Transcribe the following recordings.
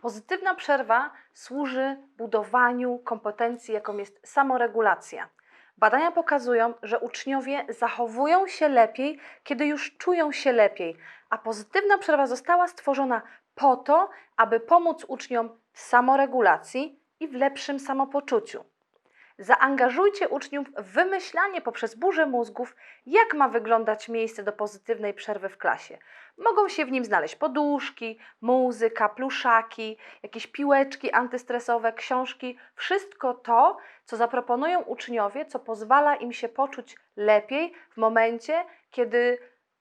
Pozytywna przerwa służy budowaniu kompetencji, jaką jest samoregulacja. Badania pokazują, że uczniowie zachowują się lepiej, kiedy już czują się lepiej, a pozytywna przerwa została stworzona po to, aby pomóc uczniom w samoregulacji i w lepszym samopoczuciu. Zaangażujcie uczniów w wymyślanie poprzez burzę mózgów, jak ma wyglądać miejsce do pozytywnej przerwy w klasie. Mogą się w nim znaleźć poduszki, muzyka, pluszaki, jakieś piłeczki antystresowe, książki, wszystko to, co zaproponują uczniowie, co pozwala im się poczuć lepiej w momencie, kiedy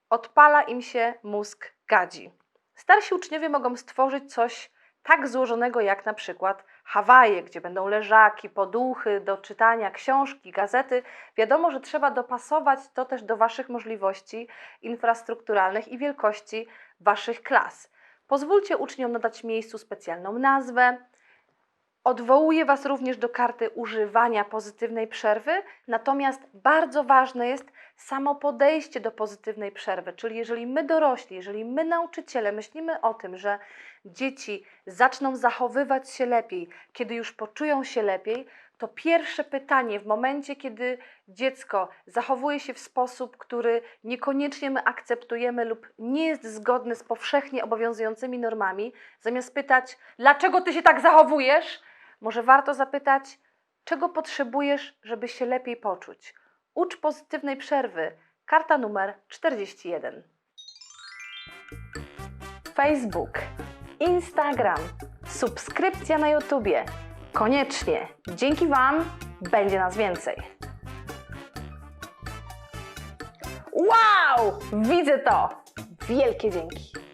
odpala im się mózg gadzi. Starsi uczniowie mogą stworzyć coś tak złożonego jak na przykład Hawaje, gdzie będą leżaki, poduchy do czytania, książki, gazety. Wiadomo, że trzeba dopasować to też do Waszych możliwości infrastrukturalnych i wielkości Waszych klas. Pozwólcie uczniom nadać miejscu specjalną nazwę. Odwołuję Was również do karty używania pozytywnej przerwy, natomiast bardzo ważne jest samo podejście do pozytywnej przerwy, czyli jeżeli my dorośli, jeżeli my nauczyciele myślimy o tym, że dzieci zaczną zachowywać się lepiej, kiedy już poczują się lepiej, to pierwsze pytanie w momencie, kiedy dziecko zachowuje się w sposób, który niekoniecznie my akceptujemy lub nie jest zgodny z powszechnie obowiązującymi normami, zamiast pytać, dlaczego ty się tak zachowujesz, może warto zapytać, czego potrzebujesz, żeby się lepiej poczuć. Ucz pozytywnej przerwy. Karta numer 41. Facebook, Instagram, subskrypcja na YouTubie. Koniecznie. Dzięki Wam będzie nas więcej. Wow! Widzę to! Wielkie dzięki!